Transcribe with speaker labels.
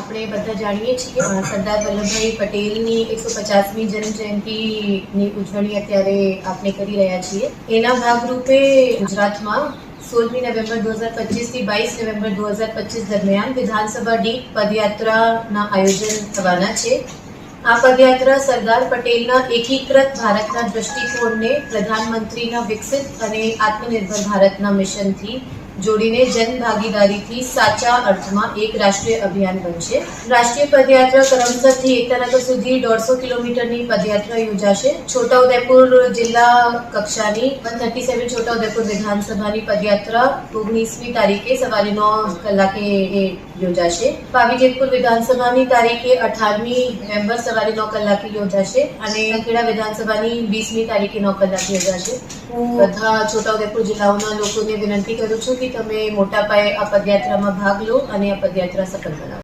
Speaker 1: આપણે બધા જાણીએ છીએ સરદાર વલ્લભભાઈ પટેલની એકસો પચાસમી જન્મજયંતિની ઉજવણી અત્યારે આપણે કરી રહ્યા છીએ. એના ભાગરૂપે ગુજરાતમાં સોળમી નવેમ્બર દો હજાર પચીસથી બાવીસ નવેમ્બર દો હજાર પચીસ દરમિયાન વિધાનસભા દીઠ પદયાત્રાના આયોજન થવાના છે. આ પદયાત્રા સરદાર પટેલના એકીકૃત ભારતના દૃષ્ટિકોણને પ્રધાનમંત્રીના વિકસિત અને આત્મનિર્ભર ભારતના મિશનથી જોડીને જન ભાગીદારીથી સાચા અર્થમાં એક રાષ્ટ્રીય અભિયાન બનશે રાષ્ટ્રીય પદયાત્રા કરમસરથી એકતાનગર સુધી દોઢસો કિલોમીટરની પદયાત્રા યોજાશે. છોટાઉદેપુર જિલ્લા કક્ષાની વન થર્ટી સેવન છોટાઉદેપુર વિધાનસભાની પદયાત્રા ઓગણીસમી તારીખે સવારે નવ કલાકે એ યોજાશે. પાવીજેતપુર વિધાનસભાની તારીખે અઠારમી નવેમ્બર સવારે નવ કલાકે યોજાશે અને ખેડા વિધાનસભાની વીસમી તારીખે નવ કલાકે યોજાશે. હું બધા છોટાઉદેપુર જિલ્લાઓના લોકોને વિનંતી કરું છું કે તમે મોટા પાયે આ પદયાત્રામાં ભાગ લો અને આ પદયાત્રા સફળ બનાવો.